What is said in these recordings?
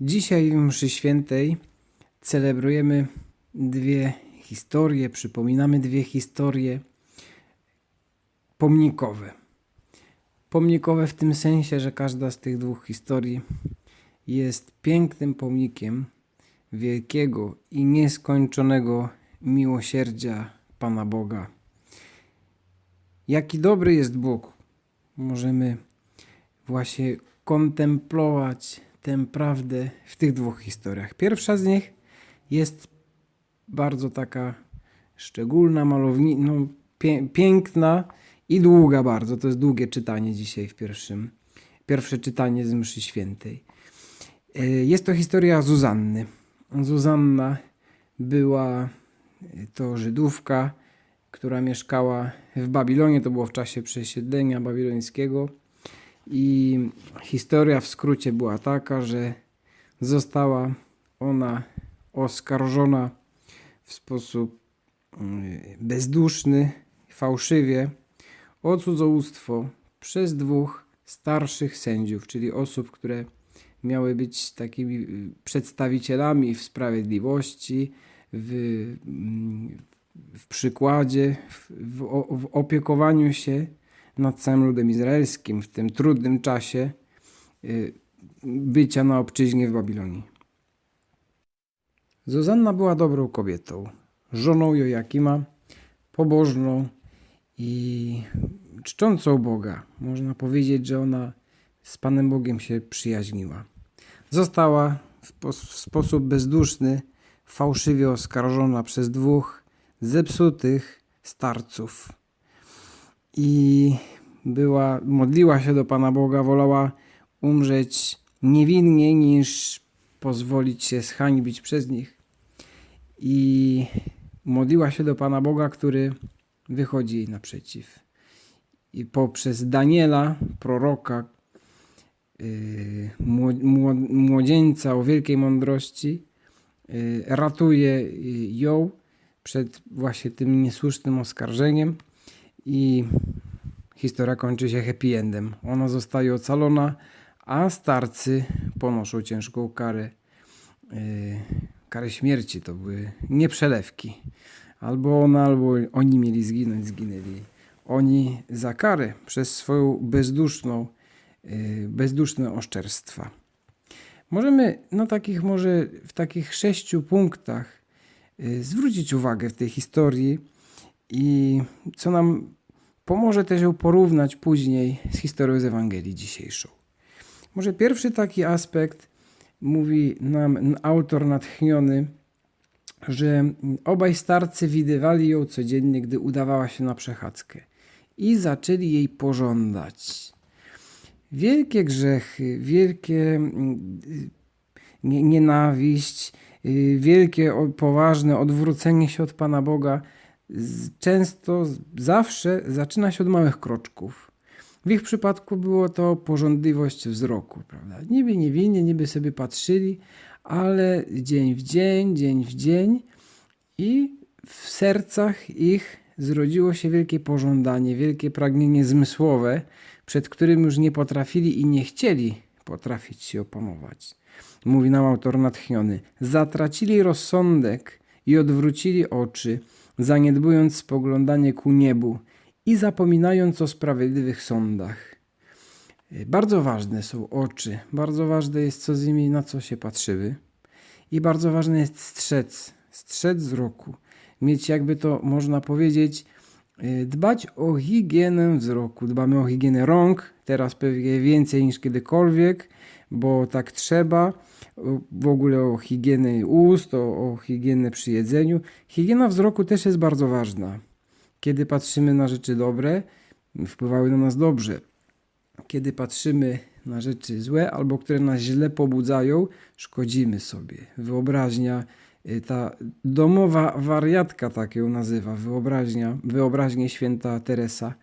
Dzisiaj w mszy świętej celebrujemy dwie historie, przypominamy dwie historie pomnikowe. Pomnikowe w tym sensie, że każda z tych dwóch historii jest pięknym pomnikiem wielkiego i nieskończonego miłosierdzia Pana Boga. Jaki dobry jest Bóg, możemy właśnie kontemplować tę prawdę w tych dwóch historiach. Pierwsza z nich jest bardzo taka szczególna, malowni, no, pie, piękna i długa bardzo. To jest długie czytanie dzisiaj w pierwszym. Pierwsze czytanie z mszy świętej. E, Jest to historia Zuzanny. Zuzanna była e, to Żydówka, która mieszkała w Babilonie. To było w czasie przesiedlenia babilońskiego. I historia w skrócie była taka, że została ona oskarżona w sposób mm, bezduszny, fałszywie o cudzołóstwo przez dwóch starszych sędziów, czyli osób, które miały być takimi y, przedstawicielami w sprawiedliwości, w, mm, w przykładzie, w, w, w opiekowaniu się nad całym ludem izraelskim w tym trudnym czasie y, bycia na obczyźnie w Babilonii. Zuzanna była dobrą kobietą, żoną Jojakima, pobożną i czczącą Boga. Można powiedzieć, że ona z Panem Bogiem się przyjaźniła. Została w, pos- w sposób bezduszny, fałszywie oskarżona przez dwóch zepsutych starców i była, modliła się do Pana Boga, wolała umrzeć niewinnie niż pozwolić się zhańbić przez nich. I modliła się do Pana Boga, który wychodzi jej naprzeciw. I poprzez Daniela, proroka, mło- młodzieńca o wielkiej mądrości, yy, ratuje yy, ją przed właśnie tym niesłusznym oskarżeniem i historia kończy się happy endem. Ona zostaje ocalona, a starcy ponoszą ciężką karę. Yy, karę śmierci to były nieprzelewki. Albo ona, albo oni mieli zginąć, zginęli. Oni za karę przez swoją bezduszną, yy, bezduszne oszczerstwa. Możemy na takich, może w takich sześciu punktach yy, zwrócić uwagę w tej historii i co nam pomoże też ją porównać później z historią z Ewangelii dzisiejszą. Może pierwszy taki aspekt mówi nam autor natchniony, że obaj starcy widywali ją codziennie, gdy udawała się na przechadzkę i zaczęli jej pożądać. Wielkie grzechy, wielkie mm, nie- nienawiść, y, wielkie poważne odwrócenie się od Pana Boga często, zawsze zaczyna się od małych kroczków. W ich przypadku było to pożądliwość wzroku, prawda? Niby niewinnie, niby sobie patrzyli, ale dzień w dzień, dzień w dzień i w sercach ich zrodziło się wielkie pożądanie, wielkie pragnienie zmysłowe, przed którym już nie potrafili i nie chcieli potrafić się opanować. Mówi nam autor natchniony. Zatracili rozsądek i odwrócili oczy, zaniedbując spoglądanie ku niebu i zapominając o sprawiedliwych sądach. Y, Bardzo ważne są oczy, bardzo ważne jest, co z nimi, na co się patrzyły. I bardzo ważne jest strzec, strzec wzroku. Mieć, jakby to można powiedzieć, dbać o higienę wzroku. Dbamy o higienę rąk, teraz pewnie więcej niż kiedykolwiek, bo tak trzeba. O- W ogóle o higienę ust, o, o higienę przy jedzeniu. Higiena wzroku też jest bardzo ważna. Kiedy patrzymy na rzeczy dobre, wpływały na nas dobrze. Kiedy patrzymy na rzeczy złe albo które nas źle pobudzają, szkodzimy sobie. Wyobraźnia, ta domowa wariatka, tak ją nazywa, wyobraźnia, wyobraźnie święta Teresa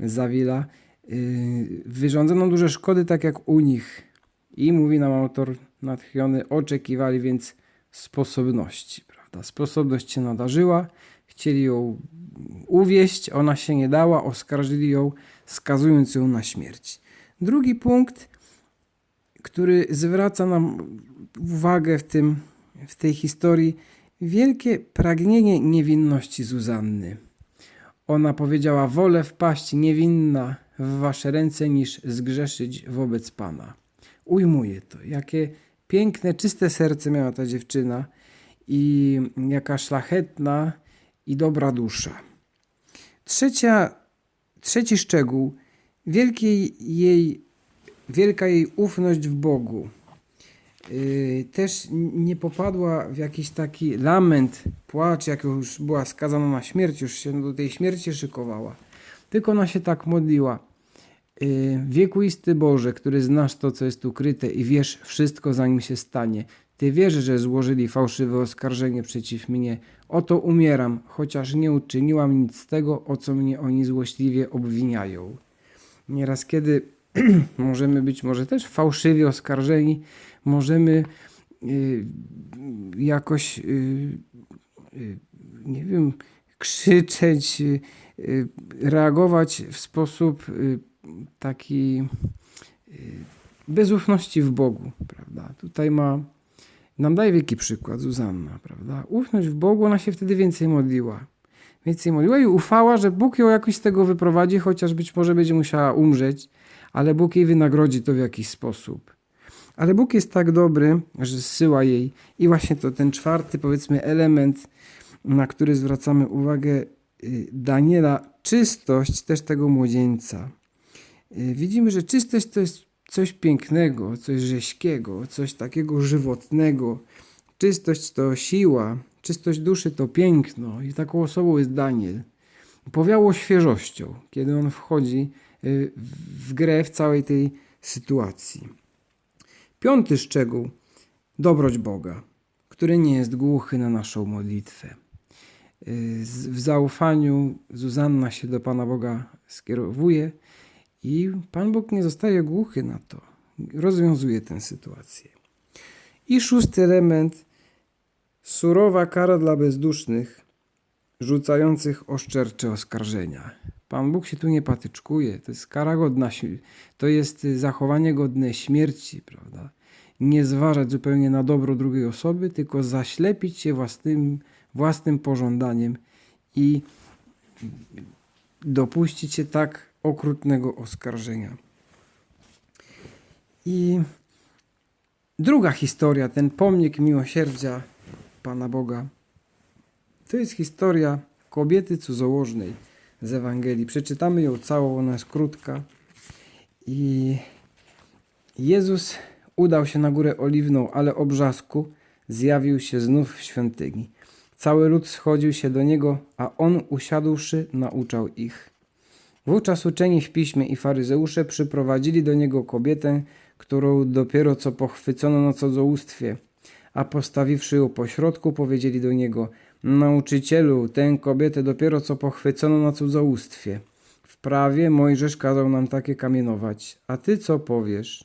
Zawila, yy, wyrządzono duże szkody, tak jak u nich. I mówi nam autor natchniony, oczekiwali więc sposobności, prawda? Sposobność się nadarzyła, chcieli ją uwieść, ona się nie dała, oskarżyli ją, skazując ją na śmierć. Drugi punkt, który zwraca nam uwagę w, tym, w tej historii wielkie pragnienie niewinności Zuzanny. Ona powiedziała: Wolę wpaść niewinna w wasze ręce, niż zgrzeszyć wobec Pana. Ujmuje to, jakie piękne, czyste serce miała ta dziewczyna i jaka szlachetna i dobra dusza. Trzecia, trzeci szczegół, wielkiej jej, wielka jej ufność w Bogu. Yy, też nie popadła w jakiś taki lament, płacz, jak już była skazana na śmierć, już się do tej śmierci szykowała. Tylko ona się tak modliła. Yy, Wiekuisty Boże, który znasz to, co jest ukryte i wiesz wszystko, zanim się stanie. Ty wiesz, że złożyli fałszywe oskarżenie przeciw mnie. Oto umieram, chociaż nie uczyniłam nic z tego, o co mnie oni złośliwie obwiniają. Nieraz kiedy możemy być może też fałszywie oskarżeni, możemy y, jakoś, y, y, nie wiem, krzyczeć, reagować w sposób taki bez ufności w Bogu, prawda? Tutaj ma, nam daje wielki przykład Zuzanna, prawda? Ufność w Bogu, ona się wtedy więcej modliła. Więcej modliła i ufała, że Bóg ją jakoś z tego wyprowadzi, chociaż być może będzie musiała umrzeć, ale Bóg jej wynagrodzi to w jakiś sposób. Ale Bóg jest tak dobry, że zsyła jej i właśnie to ten czwarty, powiedzmy, element, na który zwracamy uwagę y, Daniela, czystość też tego młodzieńca. Y, Widzimy, że czystość to jest coś pięknego, coś rześkiego, coś takiego żywotnego. Czystość to siła, czystość duszy to piękno i taką osobą jest Daniel. Powiało świeżością, kiedy on wchodzi y, w grę w całej tej sytuacji. Piąty szczegół dobroć Boga, który nie jest głuchy na naszą modlitwę. Y, W zaufaniu Zuzanna się do Pana Boga skierowuje i Pan Bóg nie zostaje głuchy na to. Rozwiązuje tę sytuację. I szósty element surowa kara dla bezdusznych, rzucających oszczercze oskarżenia. Pan Bóg się tu nie patyczkuje. To jest kara godna, to jest y, zachowanie godne śmierci, prawda? Nie zważać zupełnie na dobro drugiej osoby, tylko zaślepić się własnym, własnym pożądaniem i dopuścić się tak okrutnego oskarżenia. I druga historia, ten pomnik miłosierdzia Pana Boga, to jest historia kobiety cudzołożnej z Ewangelii. Przeczytamy ją całą, ona jest krótka. I Jezus udał się na górę oliwną, ale o brzasku zjawił się znów w świątyni. Cały lud schodził się do niego, a on usiadłszy nauczał ich. Wówczas uczeni w piśmie i faryzeusze przyprowadzili do niego kobietę, którą dopiero co pochwycono na cudzołóstwie, a postawiwszy ją pośrodku, powiedzieli do niego: Nauczycielu, tę kobietę dopiero co pochwycono na cudzołóstwie. W prawie Mojżesz kazał nam takie kamienować, a ty co powiesz?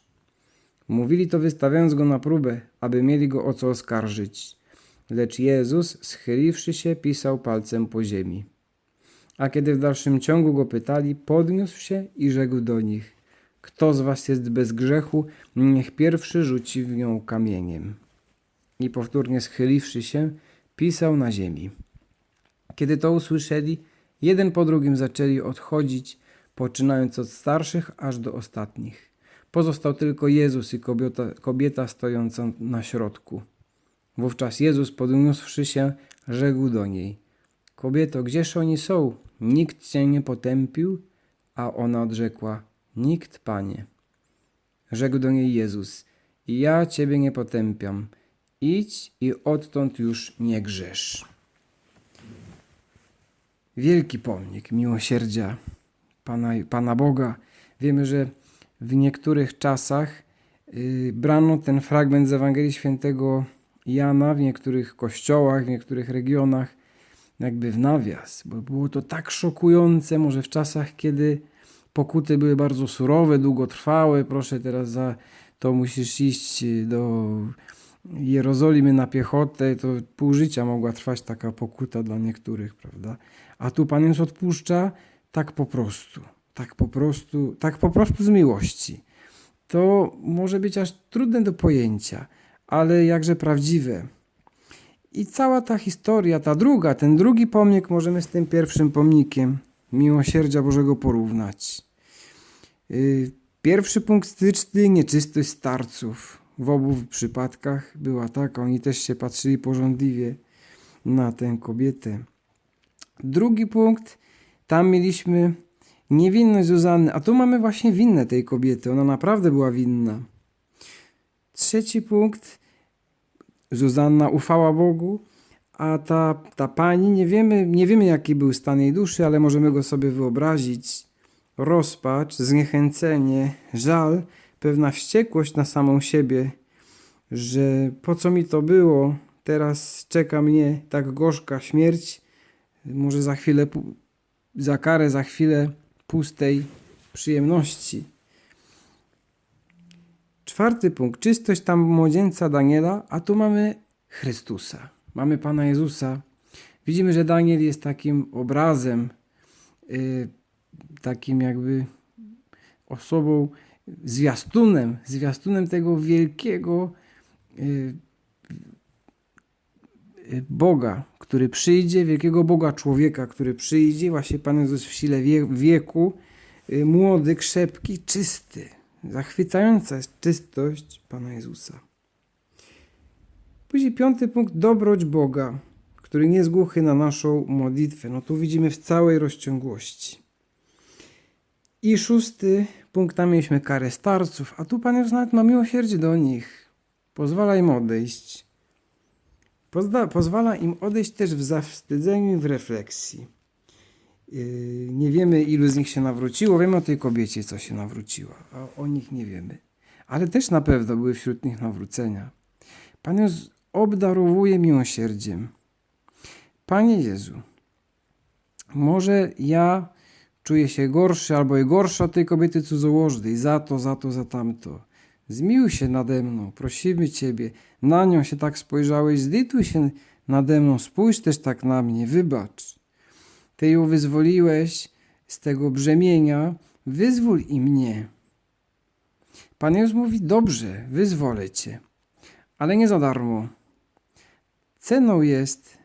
Mówili to wystawiając go na próbę, aby mieli go o co oskarżyć. Lecz Jezus, schyliwszy się, pisał palcem po ziemi. A kiedy w dalszym ciągu go pytali, podniósł się i rzekł do nich: Kto z was jest bez grzechu, niech pierwszy rzuci w nią kamieniem. I powtórnie schyliwszy się, pisał na ziemi. Kiedy to usłyszeli, jeden po drugim zaczęli odchodzić, poczynając od starszych aż do ostatnich. Pozostał tylko Jezus i kobieta, kobieta stojąca na środku. Wówczas Jezus, podniósłszy się, rzekł do niej: Kobieto, gdzież oni są? Nikt cię nie potępił? A ona odrzekła: Nikt, panie. Rzekł do niej Jezus: I ja ciebie nie potępiam. Idź i odtąd już nie grzesz. Wielki pomnik miłosierdzia Pana, Pana Boga. Wiemy, że w niektórych czasach y, brano ten fragment z Ewangelii Świętego Jana w niektórych kościołach, w niektórych regionach, jakby w nawias, bo było to tak szokujące, może w czasach, kiedy pokuty były bardzo surowe, długotrwałe. Proszę, teraz za to musisz iść do Jerozolimy na piechotę, to pół życia mogła trwać taka pokuta dla niektórych, prawda? A tu Pan Jezus odpuszcza tak po prostu, tak po prostu, tak po prostu z miłości. To może być aż trudne do pojęcia, ale jakże prawdziwe. I cała ta historia, ta druga, ten drugi pomnik możemy z tym pierwszym pomnikiem miłosierdzia Bożego porównać. Yy, Pierwszy punkt styczny, nieczystość starców. W obu przypadkach była taka, oni też się patrzyli porządliwie na tę kobietę. Drugi punkt, tam mieliśmy niewinność Zuzanny, a tu mamy właśnie winnę tej kobiety. Ona naprawdę była winna. Trzeci punkt, Zuzanna ufała Bogu, a ta, ta pani, nie wiemy, nie wiemy jaki był stan jej duszy, ale możemy go sobie wyobrazić. Rozpacz, zniechęcenie, żal, pewna wściekłość na samą siebie, że po co mi to było, teraz czeka mnie tak gorzka śmierć, może za chwilę, za karę, za chwilę pustej przyjemności. Czwarty punkt. Czystość tam młodzieńca Daniela, a tu mamy Chrystusa. Mamy Pana Jezusa. Widzimy, że Daniel jest takim obrazem, y, takim jakby osobą, zwiastunem, zwiastunem tego wielkiego y, y, Boga, który przyjdzie, wielkiego Boga człowieka, który przyjdzie, właśnie Pan Jezus w sile wie, wieku, y, młody, krzepki, czysty. Zachwycająca jest czystość Pana Jezusa. Później piąty punkt, dobroć Boga, który nie jest głuchy na naszą modlitwę. No tu widzimy w całej rozciągłości. I szósty punkt, tam mieliśmy karę starców, a tu Pan Jezus nawet ma miłosierdzie do nich. Pozwala im odejść. Pozda, pozwala im odejść też w zawstydzeniu i w refleksji. Yy, nie wiemy, ilu z nich się nawróciło. Wiemy o tej kobiecie, co się nawróciła, a o nich nie wiemy. Ale też na pewno były wśród nich nawrócenia. Pan Jezus obdarowuje miłosierdziem. Panie Jezu, może ja czuję się gorszy albo i gorsza tej kobiety cudzołożnej, za to, za to, za tamto. Zmiłuj się nade mną, prosimy Ciebie. Na nią się tak spojrzałeś, zlituj się nade mną, spójrz też tak na mnie, wybacz. Ty ją wyzwoliłeś z tego brzemienia, wyzwól i mnie. Pan Jezus mówi, dobrze, wyzwolę Cię, ale nie za darmo. Ceną jest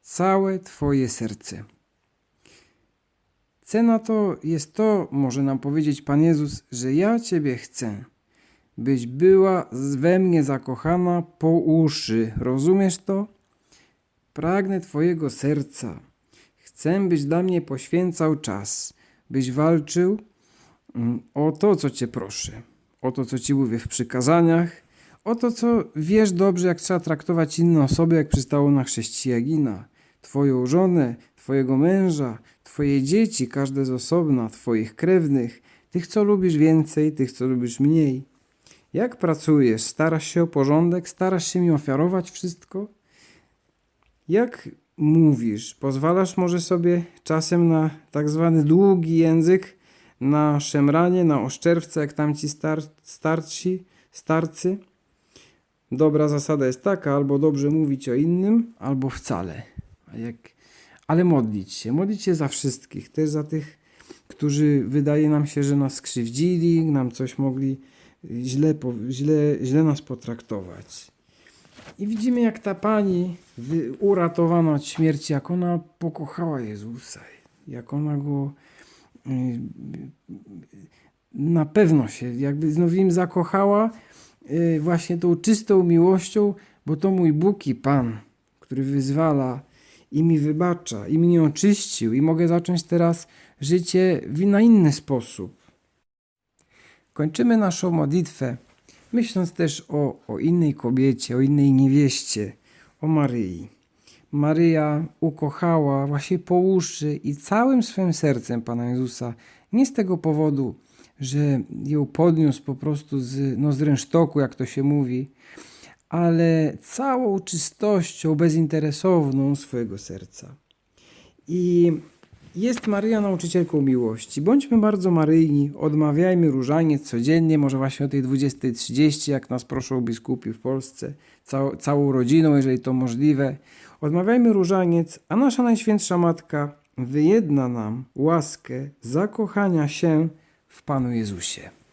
całe Twoje serce. Cena to jest to, może nam powiedzieć Pan Jezus, że ja Ciebie chcę, byś była we mnie zakochana po uszy. Rozumiesz to? Pragnę Twojego serca. Chcę, byś dla mnie poświęcał czas, byś walczył mm, o to, co Cię proszę, o to, co Ci mówię w przykazaniach, o to, co wiesz dobrze, jak trzeba traktować inne osoby, jak przystało na chrześcijanina, Twoją żonę, Twojego męża, Twoje dzieci, każde z osobna, Twoich krewnych, tych, co lubisz więcej, tych, co lubisz mniej. Jak pracujesz? Starasz się o porządek? Starasz się mi ofiarować wszystko? Jak mówisz? Pozwalasz może sobie czasem na tak zwany długi język, na szemranie, na oszczerwce, jak tamci star starci, starcy? Dobra zasada jest taka, albo dobrze mówić o innym, albo wcale. A jak... Ale modlić się, modlić się za wszystkich, też za tych, którzy wydaje nam się, że nas skrzywdzili, nam coś mogli źle, źle, źle nas potraktować. I widzimy, jak ta pani uratowana od śmierci, jak ona pokochała Jezusa, jak ona go y, na pewno się, jakby znowu im zakochała y, właśnie tą czystą miłością, bo to mój Bóg i Pan, który wyzwala i mi wybacza, i mnie oczyścił, i mogę zacząć teraz życie na inny sposób. Kończymy naszą modlitwę, myśląc też o, o innej kobiecie, o innej niewieście, o Maryi. Maryja ukochała właśnie po uszy i całym swym sercem Pana Jezusa, nie z tego powodu, że ją podniósł po prostu z, no z rynsztoku, jak to się mówi, ale całą czystością bezinteresowną swojego serca. I jest Maryja nauczycielką miłości. Bądźmy bardzo maryjni, odmawiajmy różaniec codziennie, może właśnie o tej 20.30, jak nas proszą biskupi w Polsce, cał, całą rodziną, jeżeli to możliwe. Odmawiajmy różaniec, a nasza Najświętsza Matka wyjedna nam łaskę zakochania się w Panu Jezusie.